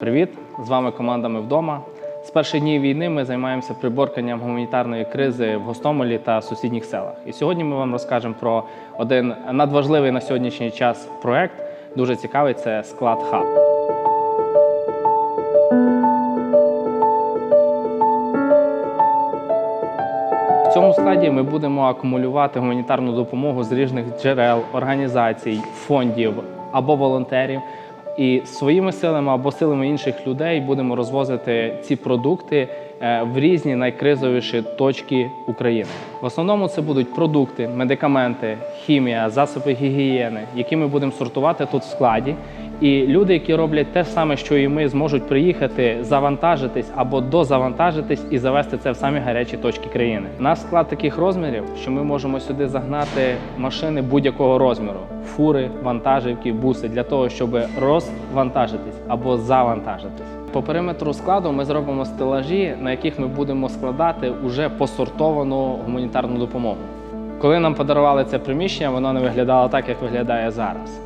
Привіт! З вами команда Ми вдома. З перших днів війни ми займаємося приборканням гуманітарної кризи в Гостомелі та сусідніх селах. І сьогодні ми вам розкажемо про один надважливий на сьогоднішній час проект. Дуже цікавий це склад хаб. В цьому складі ми будемо акумулювати гуманітарну допомогу з різних джерел, організацій, фондів або волонтерів. І своїми силами або силами інших людей будемо розвозити ці продукти в різні найкризовіші точки України. В основному це будуть продукти, медикаменти, хімія, засоби гігієни, які ми будемо сортувати тут в складі. І люди, які роблять те саме, що і ми, зможуть приїхати, завантажитись або дозавантажитись і завести це в самі гарячі точки країни. Наш склад таких розмірів, що ми можемо сюди загнати машини будь-якого розміру: фури, вантажівки, буси для того, щоб розвантажитись або завантажитись. По периметру складу ми зробимо стелажі, на яких ми будемо складати уже посортовану гуманітарну допомогу. Коли нам подарували це приміщення, воно не виглядало так, як виглядає зараз.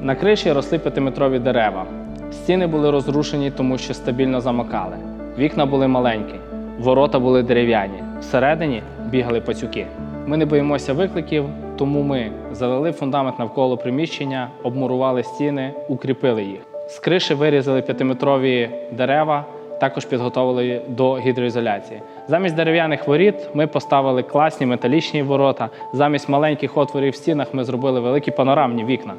На криші росли п'ятиметрові дерева. Стіни були розрушені, тому що стабільно замокали. Вікна були маленькі, ворота були дерев'яні. Всередині бігали пацюки. Ми не боїмося викликів, тому ми залили фундамент навколо приміщення, обмурували стіни, укріпили їх. З криші вирізали п'ятиметрові дерева, також підготовили до гідроізоляції. Замість дерев'яних воріт ми поставили класні металічні ворота. Замість маленьких отворів в стінах ми зробили великі панорамні вікна.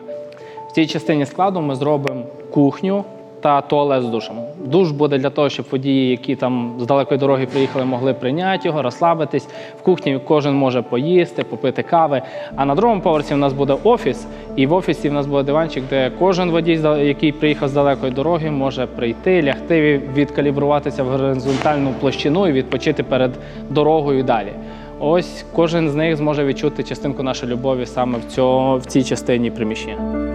В цій частині складу ми зробимо кухню та туалет з душем. Душ буде для того, щоб водії, які там з далекої дороги приїхали, могли прийняти його, розслабитись. В кухні кожен може поїсти, попити кави. А на другому поверсі в нас буде офіс, і в офісі в нас буде диванчик, де кожен водій, який приїхав з далекої дороги, може прийти, лягти, відкалібруватися в горизонтальну площину і відпочити перед дорогою далі. Ось кожен з них зможе відчути частинку нашої любові саме в, цьому, в цій частині приміщення.